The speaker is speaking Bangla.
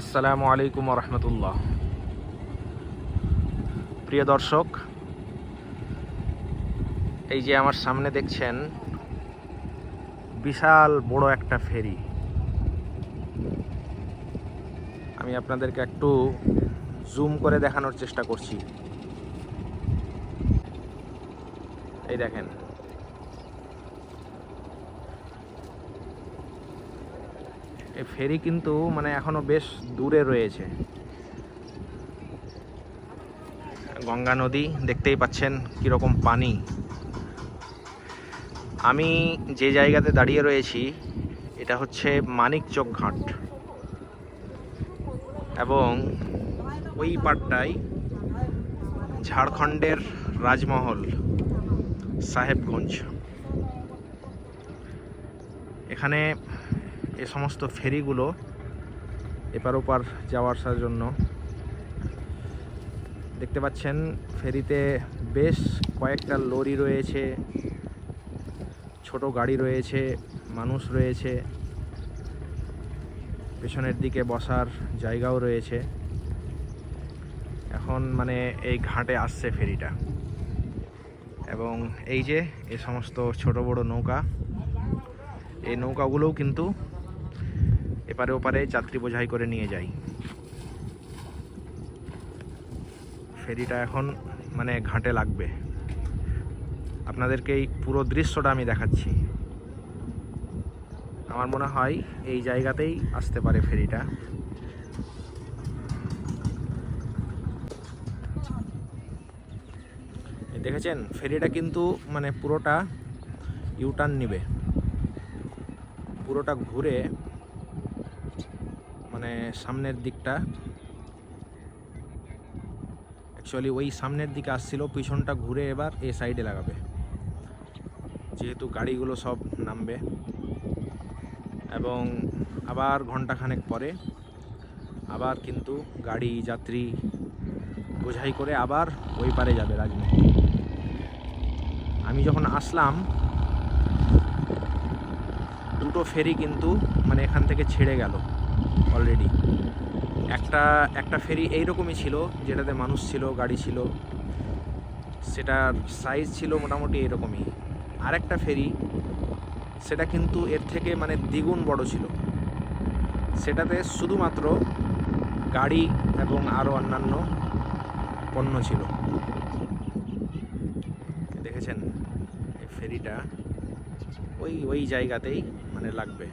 আসসালামু আলাইকুম রহমতুল্লাহ। প্রিয় দর্শক, এই যে আমার সামনে দেখছেন বিশাল বড় একটা ফেরি। আমি আপনাদেরকে একটু জুম করে দেখানোর চেষ্টা করছি। এই দেখেন এই ফেরি কিন্তু মানে এখনও বেশ দূরে রয়েছে। গঙ্গা নদী, দেখতেই পাচ্ছেন কীরকম পানি। আমি যে জায়গাতে দাঁড়িয়ে রয়েছি, এটা হচ্ছে মানিকচক ঘাট। এবং ওই পাটটাই ঝাড়খণ্ডের রাজমহল, সাহেবগঞ্জ। এখানে এ সমস্ত ফেরিগুলো এপার ওপার যাওয়ার আসার জন্য। দেখতে পাচ্ছেন, ফেরিতে বেশ কয়েকটা লরি রয়েছে, ছোট গাড়ি রয়েছে, মানুষ রয়েছে। পেছনের দিকে বসার জায়গাও রয়েছে। এখন মানে এই ঘাটে আসছে ফেরিটা। এবং এই যে এ সমস্ত ছোট বড় নৌকা, এই নৌকাগুলোও কিন্তু এপারে ওপারে যাত্রী বোঝাই করে নিয়ে যাই। ফেরিটা এখন মানে ঘাটে লাগবে। আপনাদেরকে এই পুরো দৃশ্যটা আমি দেখাচ্ছি। আমার মনে হয় এই জায়গাতেই আসতে পারে ফেরিটা। দেখেছেন? ফেরিটা কিন্তু মানে পুরোটা ইউটার্ন নিবে। পুরোটা ঘুরে মানে সামনের দিকটা। অ্যাকচুয়ালি ওই সামনের দিকে আসছিল, পিছনটা ঘুরে এবার এ সাইডে লাগাবে। যেহেতু গাড়িগুলো সব নামবে। এবং আবার ঘন্টাখানেক পরে আবার কিন্তু গাড়ি, যাত্রী বোঝাই করে আবার ওই পারে যাবে রাজমহল। আমি যখন আসলাম, দুটো ফেরি কিন্তু মানে এখান থেকে ছেড়ে গেল। অলরেডি একটা একটা ফেরি এইরকমই ছিল, যেটাতে মানুষ ছিল, গাড়ি ছিল। সেটার সাইজ ছিল মোটামুটি এরকমই। আরেকটা ফেরি, সেটা কিন্তু এর থেকে মানে দ্বিগুণ বড় ছিল। সেটাতে শুধুমাত্র গাড়ি এবং আরও অন্যান্য পণ্য ছিল। দেখেছেন? এই ফেরিটা ওই ওই জায়গাতেই মানে লাগবে।